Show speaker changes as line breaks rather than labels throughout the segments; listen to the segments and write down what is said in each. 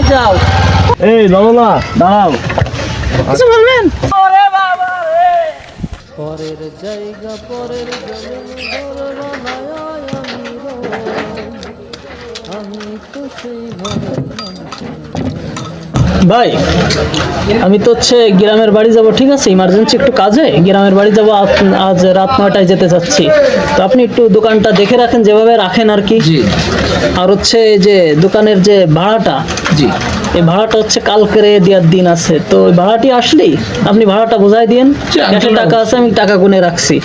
কই যাও?
এই বলো না দাঁড়াও।
কিছু বলবেন?
পরের জায়গা পরের আমি আমি তো সেই ঘরের
ভাই আমি তো হচ্ছে গ্রামের বাড়ি যাব ঠিক আছে? ইমার্জেন্সি একটু কাজে গ্রামের বাড়ি যাব আজ রাত নয়টায় যেতে চাচ্ছি। তো আপনি একটু দোকানটা দেখে রাখেন যেভাবে রাখেন আর কি।
জি।
আর হচ্ছে যে দোকানের যে ভাড়াটা
জি।
এই ভাড়াটা হচ্ছে কালকের দেওয়ার দিন আছে। তো ওই ভাড়াটি আসলেই আপনি ভাড়াটা বোঝাই দিন ক্যাশে টাকা আছে আমি টাকা গুনে রাখছি।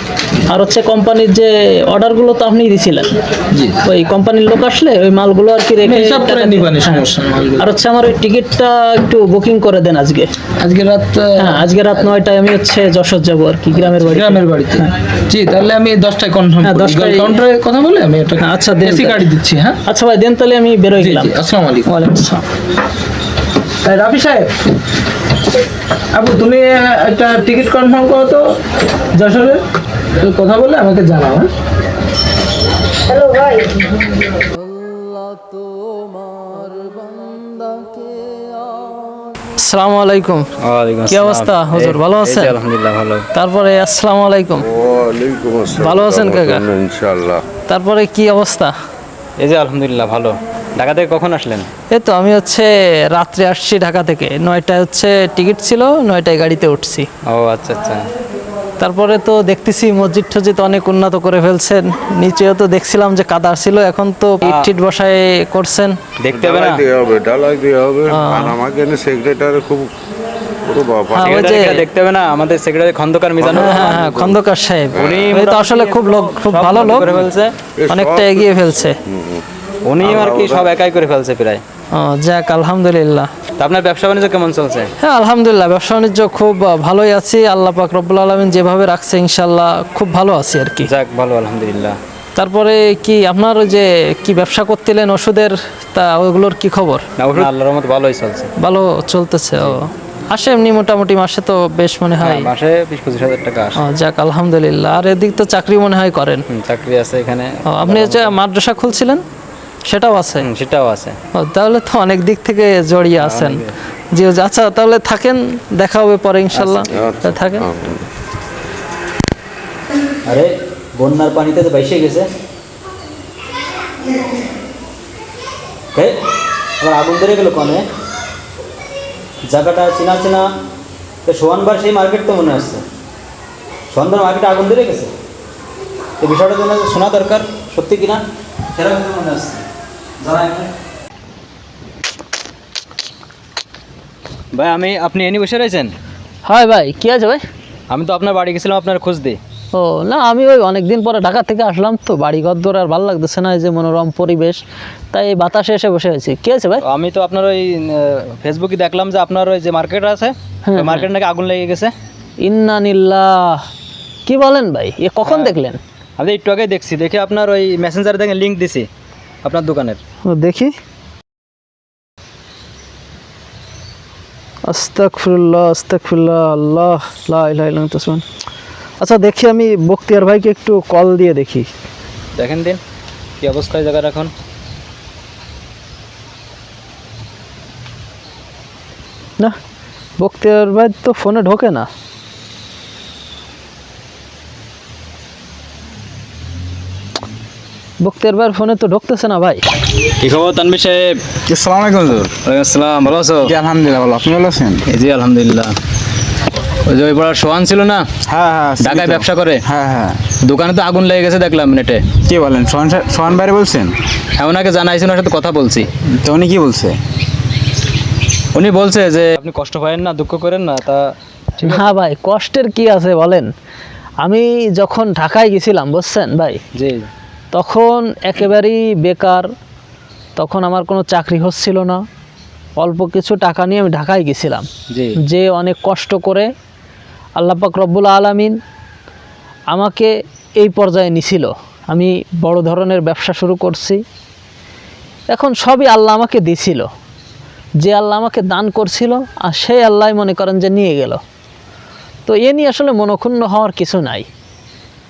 আর হচ্ছে কোম্পানির যে অর্ডারগুলো তো আপনি দিছিলেন। ওই কোম্পানির লোক আসলে ওই মালগুলো আর কি রেখে হ্যাঁ। আর হচ্ছে আমার ওই টিকিটটা একটু বুকিং করে দেন আজকে।
আজকে রাত
হ্যাঁ আজকে রাত নয়টায় আমি হচ্ছে যশোর যাব আর কি গ্রামের বাড়ি
গ্রামের বাড়িতে। জি তাহলে আমি দশটায় কনফার্ম
হ্যাঁ, দশটায়-
কাউন্টারে কথা বলে আমি
হ্যাঁ, আচ্ছা, দেন
গাড়ি দিচ্ছি হ্যাঁ?
আচ্ছা ভাই দেন তাহলে আমি বেরোই গেলাম।
আসসালামু আলাইকুম।
ওয়ালাইকুম আসসালাম।
রাফি সাহেব আপু তুমি একটা টিকিট কনফার্ম করো তো যশোরের তো কথা বলে আমাকে জানাও হ্যাঁ?
আজ
আসসালামু আলাইকুম। কি অবস্থা হুজুর ভালো আছেন?
আলহামদুলিল্লাহ ভালো।
তারপরে আসসালামু আলাইকুম।
ওয়ালাইকুম
ভালো আছেন কাকা?
ইনশাআল্লাহ
তারপরে কি অবস্থা?
এই যে আলহামদুলিল্লাহ ভালো। ঢাকা থেকে কখন আসলেন?
এই তো আমি হচ্ছে রাত্রে আসছি ঢাকা থেকে। নয়টায় হচ্ছে টিকিট ছিল নয়টায় গাড়িতে উঠছি।
ও আচ্ছা আচ্ছা।
তারপরে তো দেখতেছি মসজিদ টসজিদ অনেক উন্নত করে ফেলছেন। নিচেও তো দেখছিলাম যে কাদার ছিল এখন তো ইট টিট বসায় করছেন।
দেখতে হবে
ডালাই
না
দিয়ে হবে ডালাই দিয়ে হবে। আর আমাকে সেক্রেটারি খুব
হ্যাঁ,
দেখতে হবে না? আমাদের সেক্রেটারি খন্দকার মিজানুর
হ্যাঁ হ্যাঁ খন্দকার সাহেব।
উনি
তো আসলে খুব লোক খুব ভালো লোক। অনেকটা এগিয়ে ফেলছে।
উনি আর কি সব একাই করে ফেলছে প্রায়।
ও যাক আলহামদুলিল্লাহ।
আপনার ব্যবসা বাণিজ্য কেমন চলছে?
হ্যাঁ আলহামদুলিল্লাহ ব্যবসা বাণিজ্য খুব ভালোই আছি। আল্লাহ পাক রব্বুল আলমিন যেভাবে রাখছে ইনশাল্লাহ খুব ভালো আছি আর কি।
যাক ভালো আলহামদুলিল্লাহ।
তারপরে কি আপনার যে কি ব্যবসা করতেলেন ওষুধের তা ওগুলোর কি খবর?
না ওষুধ আল্লাহর মতো ভালোই চলছে।
ভালো চলতেছে ও। আসে এমনি মোটামুটি মাসে তো বেশ মনে হয়
হ্যাঁ, মাসে বিশ পঁচিশ হাজার টাকা আসে।
যাক আলহামদুলিল্লাহ। আর এদিক তো চাকরি মনে হয় করেন।
চাকরি আছে এখানে।
আপনি যে মাদ্রাসা খুলছিলেন? সেটাও আছে।
সেটাও আছে।
ও, তাহলে তো অনেক দিক থেকে জড়িয়ে আছেন। জি আচ্ছা তাহলে থাকেন দেখা হবে পরে ইনশাল্লাহ।
আচ্ছা,
থাকেন।
আরে বন্যার পানিতে তো বাইসে গেছে। আবার আগুন ধরে গেল কনে? জায়গাটা চেনা চেনা। তো সোহানবার সেই মার্কেট তো মনে আসছে সোহানবার মার্কেটে আগুন ধরে গেছে। তো বিষয়টা জন্য শোনা দরকার সত্যি কিনা? সেরকম মনে আসছে ভাই আমি আপনি এনি বসে রয়েছেন?
হয় ভাই কি আছে ভাই?
আমি তো আপনার বাড়ি গেছিলাম আপনার খোঁজ দিই
ও না আমি ওই অনেকদিন পরে ঢাকা থেকে আসলাম তো বাড়ি ঘর আর ভালো লাগতেছে না এই যে মনোরম পরিবেশ তাই এই বাতাসে এসে বসে আছি। কি আছে ভাই?
আমি তো আপনার ওই ফেসবুকে দেখলাম যে আপনার ওই যে মার্কেট আছে
হ্যাঁ,
মার্কেট নাকি আগুন লেগে গেছে?
ইন্নানিল্লাহ। কি বলেন ভাই এ কখন দেখলেন?
আমি তো একটু আগে দেখছি দেখে আপনার ওই মেসেঞ্জারে দেখে লিঙ্ক দিছি। আপনার দোকানের?
দেখি। আস্তাগফিরুল্লাহ আস্তাগফিরুল্লাহ আল্লাহ লা ইলাহা ইল্লা আনতা আচ্ছা দেখি আমি বক্তিয়ার ভাইকে একটু কল দিয়ে দেখি।
দেখেন দিন কি অবস্থায় জায়গা রাখুন।
না বক্তিয়ার ভাই তো ফোনে ঢোকে না। বক্তিয়ার ভাইয়ের ফোনে তো ঢুকতেছে না ভাই।
কি খবর তানবি সাহেব?
আসসালামু আলাইকুম হুজুর।
ওয়ালাইকুম আসসালাম ভালো আছো?
জি আলহামদুলিল্লাহ ভালো। আপনি ভালো আছেন?
এই জি আলহামদুলিল্লাহ। ওই যে ওই পাড়ার সোহান ছিল না?
হ্যাঁ হ্যাঁ
ঢাকায় ব্যবসা করে?
হ্যাঁ হ্যাঁ।
দোকানে তো আগুন লেগে গেছে দেখলাম নেটে।
কি বলেন সোহান সোহান বাইরে বলছেন?
হ্যাঁ ওনাকে জানাইছি ওনার সাথে কথা বলছি।
তো উনি কি বলছে?
উনি বলছে যে আপনি কষ্ট পাবেন না দুঃখ করেন না তা
হ্যাঁ ভাই কষ্টের কি আছে বলেন? আমি যখন ঢাকায় গেছিলাম বুঝছেন ভাই?
জি।
তখন একেবারেই বেকার তখন আমার কোনো চাকরি হচ্ছিল না। অল্প কিছু টাকা নিয়ে আমি ঢাকায় গেছিলাম। যে অনেক কষ্ট করে আল্লাহ পাক রব্বুল আলামিন আমাকে এই পর্যায়ে নিছিল। আমি বড় ধরনের ব্যবসা শুরু করছি। এখন সবই আল্লাহ আমাকে দিছিল। যে আল্লাহ আমাকে দান করছিল আর সেই আল্লাহ মনে করেন যে নিয়ে গেল। তো এ নিয়ে আসলে মনক্ষুণ্ণ হওয়ার কিছু নাই।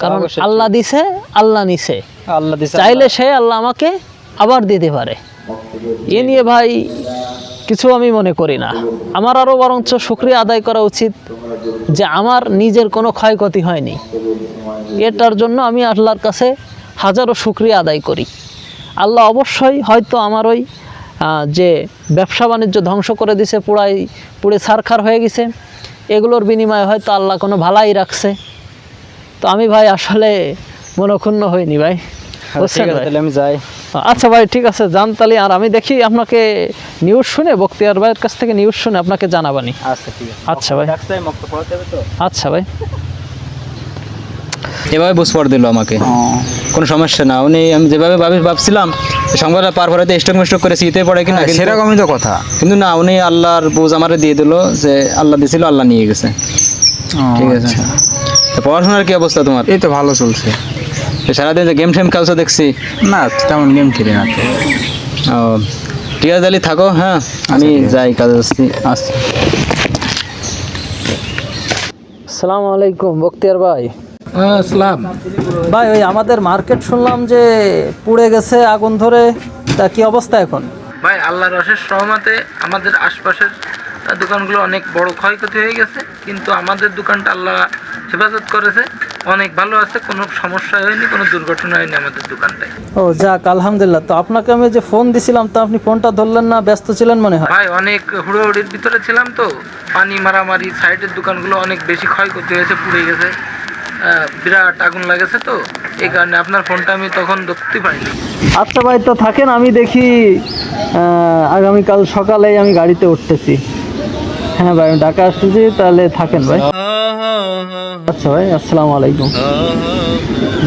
কারণ আল্লাহ দিছে আল্লাহ নিছে।
আল্লাহ দিছে
চাইলে সে আল্লাহ আমাকে আবার দিতে পারে। এ নিয়ে ভাই কিছু আমি মনে করি না। আমার আরও বরঞ্চ শুক্রিয়া আদায় করা উচিত যে আমার নিজের কোনো ক্ষয়ক্ষতি হয়নি। এটার জন্য আমি আল্লাহর কাছে হাজারো শুক্রিয়া আদায় করি। আল্লাহ অবশ্যই হয়তো আমার ওই যে ব্যবসা বাণিজ্য ধ্বংস করে দিছে পুরাই পুড়ে ছারখার হয়ে গেছে। এগুলোর বিনিময়ে হয়তো আল্লাহ কোনো ভালাই রাখছে। তো আমি ভাই আসলে মনক্ষুণ্ণ হইনি ভাই বুঝছেন
তাহলে আমি যাই।
আচ্ছা ভাই ঠিক আছে জান তাহলে আর আমি দেখি আপনাকে নিউজ শুনে বক্তিয়ার ভাইয়ের কাছ থেকে নিউজ শুনে আপনাকে জানাবানি।
আচ্ছা ঠিক আছে।
আচ্ছা ভাই।
ডাকতে মক্ত পড়াতে হবে তো?
আচ্ছা ভাই।
এভাবে বুঝ পড় দিল আমাকে। কোনো সমস্যা না উনি আমি যেভাবে ভাবি ভাবছিলাম সংবাদটা পার পড়াতে স্টক মিস্টক করে শীতে পড়ে কিনা
হ্যাঁ, সেরকমই তো কথা।
কিন্তু না উনি আল্লাহর বুঝ আমারে দিয়ে দিল যে আল্লাহ দিছিল আল্লাহ নিয়ে গেছে। ঠিক আছে।
আচ্ছা।
তো পড়াশোনার কি অবস্থা তোমার?
এই তো ভালো চলছে।
সারাদিন যে গেম টেম খেলছো দেখছি।
না তেমন গেম খেলি না
ও ঠিক আছে তাহলে থাকো হ্যাঁ আমি যাই কাজে আসছি
আচ্ছা
আসসালামু আলাইকুম বক্তিয়ার ভাই।
আসসালাম
ভাই ওই আমাদের মার্কেট শুনলাম যে পুড়ে গেছে আগুন ধরে তা কি অবস্থা এখন?
ভাই আল্লাহর অশেষ সহমতে আমাদের আশপাশের আহ, দোকানগুলো অনেক বড় ক্ষয়ক্ষতি হয়ে গেছে কিন্তু আমাদের দোকানটা আল্লাহ হেফাজত করেছে। অনেক ভালো আছে কোনো সমস্যা হয়নি কোনো দুর্ঘটনা হয়নি আমাদের দোকানটায়।
ও যাক আলহামদুলিল্লাহ। তো আপনাকে আমি যে ফোন দিছিলাম তো আপনি ফোনটা ধরলেন না ব্যস্ত ছিলেন মনে হয়?
ভাই অনেক হুড়োহুড়ির ভিতরে ছিলাম তো। পানি মারামারি সাইডের দোকানগুলো অনেক বেশি ক্ষয়ক্ষতি হয়েছে পুড়ে গেছে। বিরাট আগুন লাগেছে তো এই কারণে আপনার ফোনটা আমি তখন ধরতে পারিনি।
আচ্ছা ভাই তো থাকেন আমি দেখি আগামীকাল সকালে আমি গাড়িতে উঠতেছি। হ্যাঁ ভাই আমি ঢাকা আসতেছি তাহলে থাকেন ভাই। আচ্ছা ভাই আসসালামু আলাইকুম।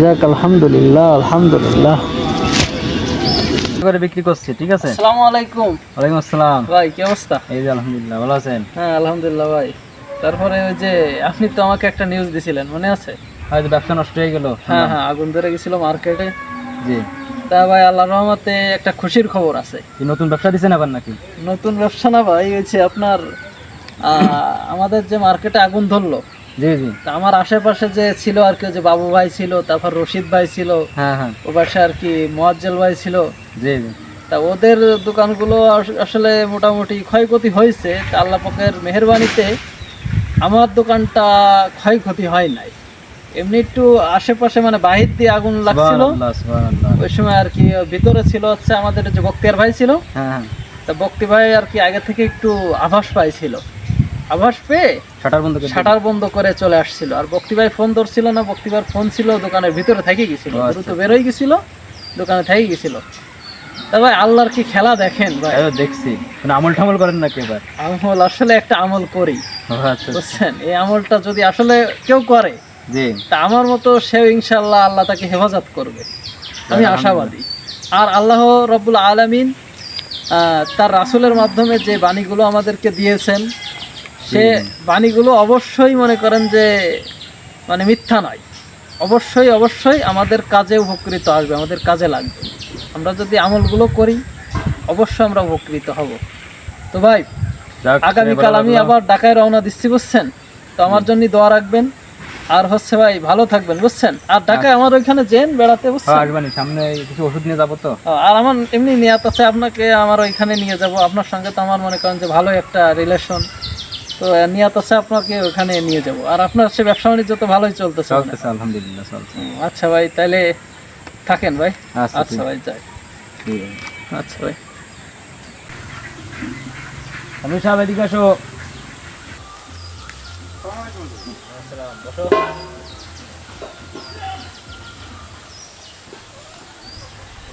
যাক আলহামদুলিল্লাহ আলহামদুলিল্লাহ।
করে বিক্রি করছি ঠিক আছে?
আসসালামু আলাইকুম।
ওয়ালাইকুম আসসালাম।
ভাই কি অবস্থা?
এই যে আলহামদুলিল্লাহ ভালো আছেন?
হ্যাঁ আলহামদুলিল্লাহ ভাই। তারপরে ওই যে আপনি তো আমাকে একটা নিউজ দিছিলেন মনে আছে?
হয়তো ব্যবসা নষ্ট হয়ে গেল।
হ্যাঁ হ্যাঁ আগুন ধরে গেছিল মার্কেটে।
জি।
তা ভাই আল্লাহ রহমতে একটা খুশির খবর আছে।
কি নতুন ব্যবসা দিছেন আবার নাকি?
নতুন ব্যবসা না ভাই হয়েছে আপনার আমাদের যে মার্কেটে আগুন ধরলো
জি জি।
আমার আশেপাশে যে ছিল আর কি যে বাবু ভাই ছিল তারপর রশিদ ভাই ছিল
হ্যাঁ হ্যাঁ।
ও পাশে আর কি মোয়াজ্জেল ভাই ছিল।
জি জি।
তা ওদের দোকানগুলো আসলে মোটামুটি ক্ষয়ক্ষতি হয়েছে তা আল্লাহ পাকের মেহরবানিতে আমার দোকানটা ক্ষয়ক্ষতি হয় নাই। এমনি একটু আশেপাশে মানে বাহির দিয়ে আগুন লাগছিল। ওই সময় আর কি ভিতরে ছিল হচ্ছে আমাদের যে বক্তিয়ার ভাই ছিল
হ্যাঁ হ্যাঁ।
তা বক্তি ভাই আর কি আগে থেকে একটু আভাস পাইছিল। আভাস পেয়ে
শাটার বন্ধ করে
শাটার বন্ধ করে চলে আসছিল। আর বক্তি ভাই ফোন ধরছিল না বক্তি ভাইয়ের ফোন ছিল দোকানের ভিতরে থেকে গেছিল।
আচ্ছা।
দ্রুত বেরোয় গেছিল দোকানে থেকে গেছিল। ভাই আল্লাহর কি খেলা দেখেন ভাই?
দেখছি। কোনো আমল ঠামল করেন নাকি এবার?
আমল আসলে একটা আমল করি
আচ্ছা
বুঝছেন? এই আমলটা যদি আসলে কেউ করে
জি।
তা আমার মতো সেও ইনশাল্লাহ আল্লাহ তাকে হেফাজত করবে। আমি আশাবাদী। আর আল্লাহ রব্বুল আলমিন তার রাসূলের মাধ্যমে যে বাণীগুলো আমাদেরকে দিয়েছেন সে বাণীগুলো অবশ্যই মনে করেন যে মানে মিথ্যা নয়। অবশ্যই অবশ্যই আমাদের কাজে উপকৃত আসবে আমাদের কাজে লাগবে। আমরা যদি আমলগুলো করি অবশ্যই আমরা উপকৃত হব। তো ভাই আগামীকাল আমি আবার ঢাকায় রওনা দিচ্ছি বুঝছেন? তো আমার জন্য দোয়া রাখবেন। আর হচ্ছে ভাই ভালো থাকবেন বুঝছেন? আর ঢাকায় আমার ওইখানে যেন বেড়াতে বুঝছেন?
আসবানি সামনে কিছু ওষুধ নিয়ে যাব তো।
আর আমার এমনি নিয়াত আছে আপনাকে আমার ওইখানে নিয়ে যাব। আপনার সঙ্গে তো আমার মনে করেন যে ভালো একটা রিলেশন তো নিয়াত আছে আপনাকে ওখানে নিয়ে যাব। আর আপনার সে ব্যবসা বাণিজ্য তো ভালোই চলতেছে
চলতেছে আলহামদুলিল্লাহ চলছে
আচ্ছা ভাই তাহলে থাকেন ভাই।
আচ্ছা,
আচ্ছা ভাই যাই। আচ্ছা ভাই।
আমি সাহেব এদিকে আসো।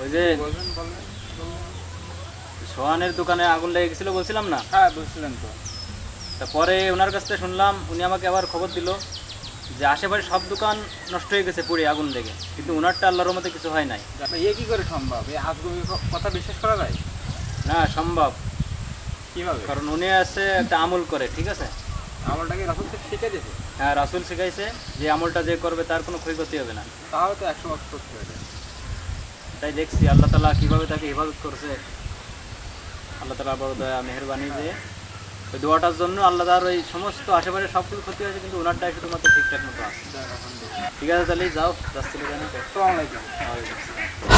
ওই যে সোহানের দোকানে আগুন লেগে গেছিল বলছিলাম না?
হ্যাঁ বুঝছিলেন তো।
তা পরে ওনার কাছ থেকে শুনলাম উনি আমাকে আবার খবর দিল যে আশেপাশে সব দোকান নষ্ট হয়ে গেছে পুড়ে আগুন লেগে কিন্তু ওনারটা আল্লাহর মতে কিছু হয় নাই।
ইয়ে কি করে সম্ভব? এই হাতগুমি কথা বিশ্বাস করা যায়?
না সম্ভব।
কীভাবে?
কারণ উনি আছে একটা আমল করে ঠিক আছে?
আমলটাকে রাসুল থেকে শিখে দিয়েছে
হ্যাঁ রাসুল শিখাইছে যে আমলটা যে করবে তার কোনো ক্ষয়ক্ষতি হবে না।
তাহলে তো একশো বছর করতে হয়ে যায়
তাই দেখছি আল্লাহ তালা কীভাবে তাকে হেফাজত করছে। আল্লাহ তালা বড় দয়া মেহরবানি যে ওই দোয়াটার জন্য আল্লাহ তার ওই সমস্ত আশেপাশে সব কিছু ক্ষতি হয়েছে, কিন্তু ওনারটাই শুধুমাত্র ঠিকঠাক মতো আছে। ঠিক আছে, তাহলে যাও যাচ্ছিল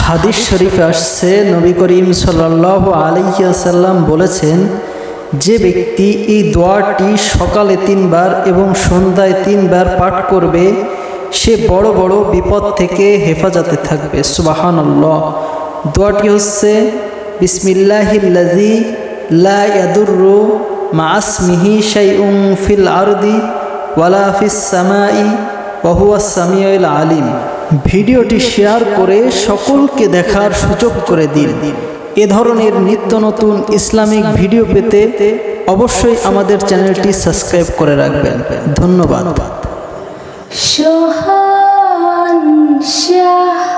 হাদিস শরীফে আসছে, নবী করিম সাল্লাল্লাহু আলাইহি বলেছেন,
যে ব্যক্তি এই দোয়াটি সকালে তিনবার এবং সন্ধ্যায় তিনবার পাঠ করবে, সে বড় বড় বিপদ থেকে হেফাজতে থাকবে। সুবাহানল্লাহ। দোয়াটি হচ্ছে বিসমিল্লাহিল্লাজি লা মা আসমিহি উং ফিল আরদি ওয়ালা ফিস সামিয়াল আলিম। ভিডিওটি শেয়ার করে সকলকে দেখার সুযোগ করে দিন। এ ধরনের নিত্য নতুন ইসলামিক ভিডিও পেতে অবশ্যই আমাদের চ্যানেলটি সাবস্ক্রাইব করে রাখবেন। ধন্যবাদ।
সোহান শাহ